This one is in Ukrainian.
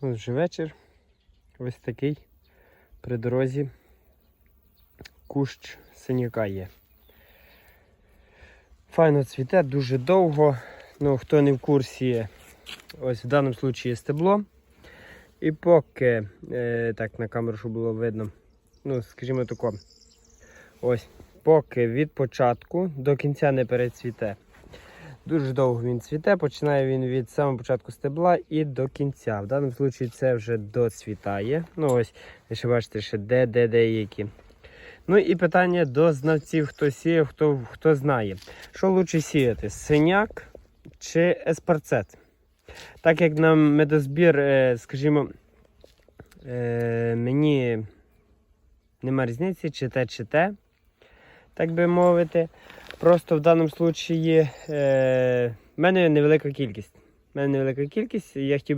Ось вже вечір. Ось такий при дорозі кущ синяка є. Файно цвіте, дуже довго. Ну, хто не в курсі, ось в даному випадку стебло. І поки, е, так на камеру, щоб було видно, ну, скажімо тако, ось, поки від початку до кінця не перецвіте. Дуже довго він цвіте, починає він від самого початку стебла і до кінця. В даному випадку це вже доцвітає. Ну ось, ще бачите, ще де, де, деякі. Ну і питання до знавців, хто сіяв, хто, хто знає. Що краще сіяти? Синяк чи еспарцет? Так як на медозбір, е, скажімо, е, мені нема різниці, чи те, чи те, так би мовити. Просто в даному випадку е, в мене невелика кількість. У мене невелика кількість, я хотів